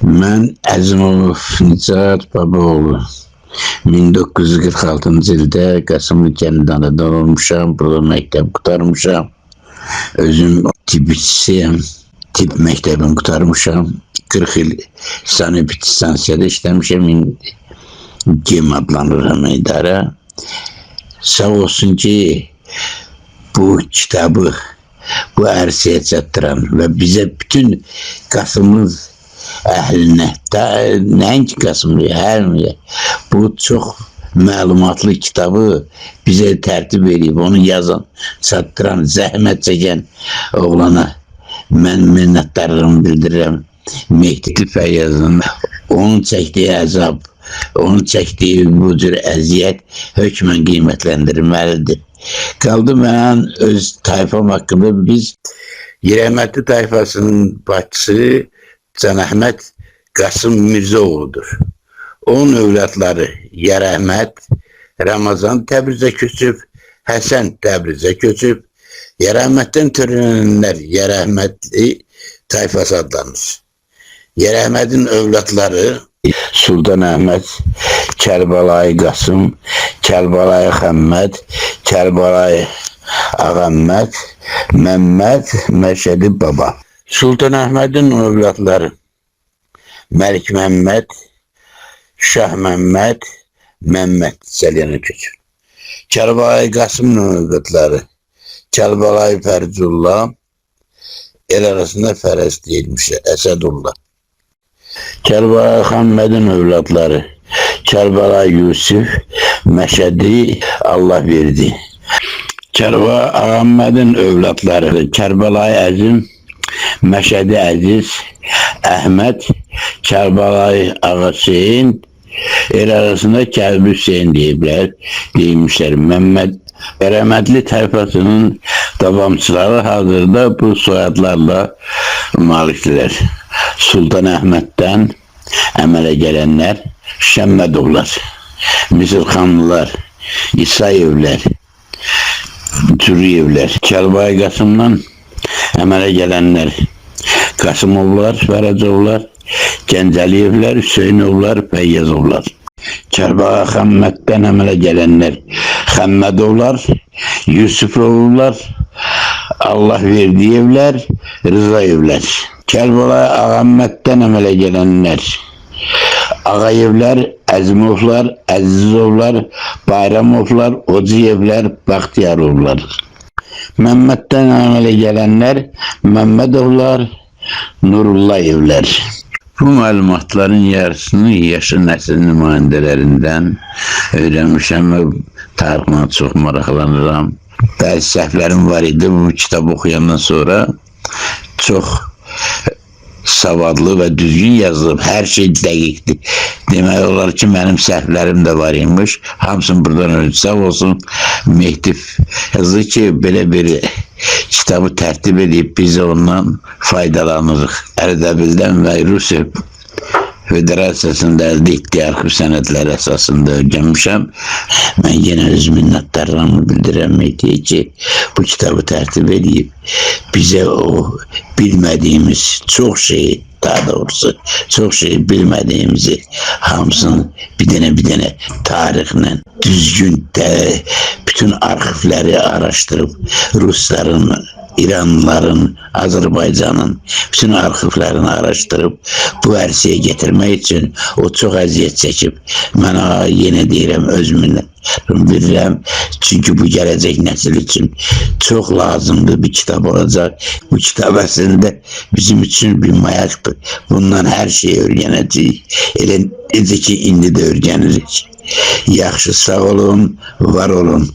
Mən Əzimov Nicat Babaoğlu 1946-cı ildə Qasımlı kəndində doğulmuşam, burada məktəb qurtarmışam. Özüm tibçisiyəm, tip məktəbini qurtarmışam. 40 il sanepid stansiyada işləmişəm. GEM adlanır həmin idarə. Sağ olsun ki, bu kitabı bu ərsəyə çatdıran və bizə bütün Qasımlı əhlinə, da, nəinki Qasımlı, hər bir bu çox məlumatlı kitabı bizə tərtib edib, onu yazan, çatdıran, zəhmət çəkən oğlana mən minnətdarlığımı bildirirəm. Mehdi Fəyyazın onun çəkdiyi əzab, onun çəkdiyi bu cür əziyyət hökmən qiymətləndirilməlidir. Qaldı mən öz tayfam haqqında biz Yerəhmətli tayfasının başçısı Can Əhməd Qasım Mirzəoğludur. Onun övladları Yerəhmət, Ramazan Təbrizə köçüb, Həsən Təbrizə köçüb, Yerəhmətdən törənənlər Yerəhmətli tayfası adlanır. Yerəhmədin övladları Sultan Əhməd, Kərbəlayı Qasım, Kərbəlayı Xəmməd, Kərbəlayı Ağəmməd, Məmməd, Məşədi Baba. Sultan Əhmədin övladları Məlik Məmməd, Şah Məmməd, Məmməd Səlyanə köçür. Kərbəlayı Qasımın övladları Kərbəlayı Fərzullah, el arasında Fərəz deyilmiş Əsədullah. Kərbəlayı Xəmmədin övladları Kərbəlayı Yusuf, Məşədi Allah verdi. Kərbəlayı Ağammədin övladları Kərbəlayı Əzim, Məşədi Əziz, Əhməd, Kərbəlayı Ağa Hüseyin, el arasında Kərbi Hüseyin deyiblər, deymişlər. Məmməd Rəhmətli tayfasının davamçıları hazırda bu soyadlarla malikdirlər. Sultan Əhməddən əmələ gələnlər Şəmmədovlar, Misirxanlılar, İsayevlər, Cüriyevlər, Kəlbay Qasımdan əmələ gələnlər Qasımovlar, Fərəcovlar, Gəncəliyevlər, Hüseynovlar, Fəyyazovlar. Kərbəla Xəmməddən əmələ gələnlər Xəmmədovlar, Yusufovlar, Allah verdiyevlər, Rızayevlər. Kərbəla Ağamməddən əmələ gələnlər Ağayevlər, Əzimovlar, Əzizovlar, Bayramovlar, Ociyevlər, Baxtiyarovlar. Məmməddən əmələ gələnlər Məmmədovlar, Nurullayevlər. Bu məlumatların yarısını yaşlı nəsil nümayəndələrindən öyrənmişəm və tariximə çox maraqlanıram. Bəzi səhvlərim var idi bu kitabı oxuyandan sonra. Çox savadlı və düzgün yazılıb, hər şey dəqiqdir. Demək olar ki, mənim səhvlərim də var imiş. Hamısını buradan öyle sağ olsun Mehdi yazdı ki, belə bir kitabı tərtib edib biz ondan faydalanırıq. Ərdəbildən və Rusiya Federasiyasında əldə etdiyi arxiv sənədləri əsasında öyrənmişəm. Mən yenə öz minnətdarlığımı bildirəm Mehdiyə ki, bu kitabı tərtib edib bizə o bilmədiyimiz çox şeyi daha doğrusu çok şey bilmediğimizi hamısını bir dene bir dene tarihlə düzgün de bütün arxivləri araştırıp Rusların İranlıların, Azerbaycan'ın bütün arxivlərini araştırıp bu ərsəyə getirmək üçün o çox əziyyət çəkib. Mən yenə deyirəm öz minnətlərimi bilirəm. Çünki bu gələcək nəsil üçün çox lazımlı bir kitab olacaq. Bu kitab əslində bizim üçün bir mayaqdır. Bundan hər şeyi öyrənəcəyik. Elə necə ki indi də öyrənirik. Yaxşı sağ olun, var olun.